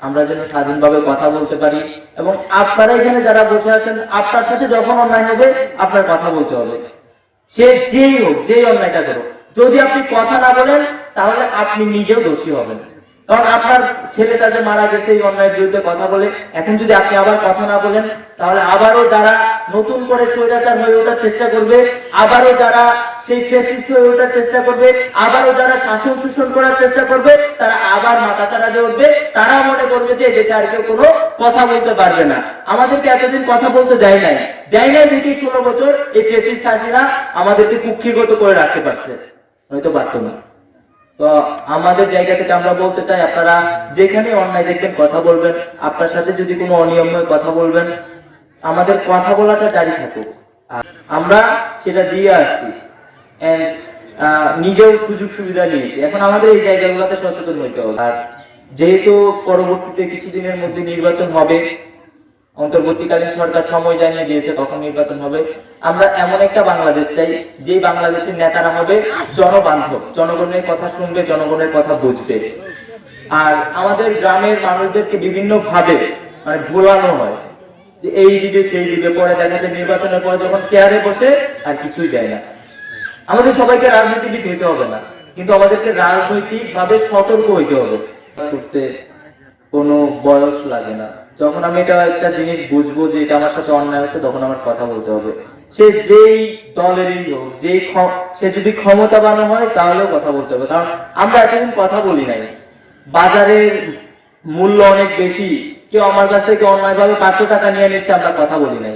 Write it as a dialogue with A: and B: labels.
A: আমরা যেন স্বাধীনভাবে কথা বলতে পারি। এবং আপনারা এখানে যারা বসে আছেন, আপনার সাথে যখন অন্যায় হবে, আপনার কথা বলতে হবে। সে যেই হোক, যেই অন্যায়টা করো যদি আপনি কথা না বলেন, তাহলে আপনি নিজেও দোষী হবেন। কারণ আপনার ছেলেটা যে মারা গেছে, এই অন্যায়ের বিরুদ্ধে কথা বলে, এখন যদি আপনি আবার কথা না বলেন, তাহলে আবারও যারা নতুন করে স্বৈরাচার হয়ে ওঠার চেষ্টা করবে। আবারও যারা সেই ফেসিস্ট হয়ে ওঠার চেষ্টা করবে, আবারও যারা শাসন শোষণ করার চেষ্টা করবে, তারা আবার মাথা চাড়া উঠবে। তারা মনে করবে যে এদেশে আর কেউ কোনো কথা বলতে পারবে না। আমাদেরকে এতদিন কথা বলতে দেয় নাই। দেয় নাই দেখেই ষোলো বছর এই ফেসিস্ট হাসিনা আমাদেরকে কুক্ষিগত করে রাখতে পারছে। হয়তো পারতো না। তো আমাদের জায়গা থেকে আমরা বলতে চাই, আপনারা যেখানে অন্যায় দেখবেন, কথা বলবেন। আপনার সাথে যদি কোনো অনিয়ম কথা বলবেন আমাদের কথা বলাটা জারি থাকুক। আমরা সেটা দিয়ে আসছি। নিজেও সুযোগ সুবিধা নিয়েছি। এখন আমাদের এই জায়গাগুলোতে সচেতন হইতে হবে। আর যেহেতু পরবর্তীতে কিছুদিনের মধ্যে নির্বাচন হবে, অন্তর্বর্তীকালীন সরকার সময় জানিয়ে দিয়েছে, তখন নির্বাচন হবে। আমরা এমন একটা বাংলাদেশ চাই যে বাংলাদেশের নেতারা হবে জনবান্ধব। জনগণের কথা শুনবে, জনগণের কথা বুঝবে। আর আমাদের গ্রামের মানুষদেরকে বিভিন্ন ভাবে মানে ভোলানো হয়। যে এই দিবে সেই দিবে পরে দেখা যায় নির্বাচনের পরে যখন চেয়ারে বসে আর কিছুই দেয় না। আমাদের সবাইকে রাজনীতিবিদ হইতে হবে না, কিন্তু আমাদেরকে রাজনৈতিক ভাবে সতর্ক হইতে হবে। করতে কোনো বয়স লাগে না। যখন আমি এটা একটা জিনিস বুঝব যে এটা আমার সাথে অন্যায় হচ্ছে, তখন আমার কথা বলতে হবে। সে যেই দলেরই হোক, যেই সে যদি ক্ষমতাবান হয়, তাহলেও কথা বলতে হবে। কারণ আমরা এতদিন কথা বলি নাই। বাজারের মূল্য অনেক বেশি। কেউ আমার কাছ থেকে অন্যায়ভাবে পাঁচশো টাকা নিয়ে নিচ্ছে আমরা কথা বলি নাই।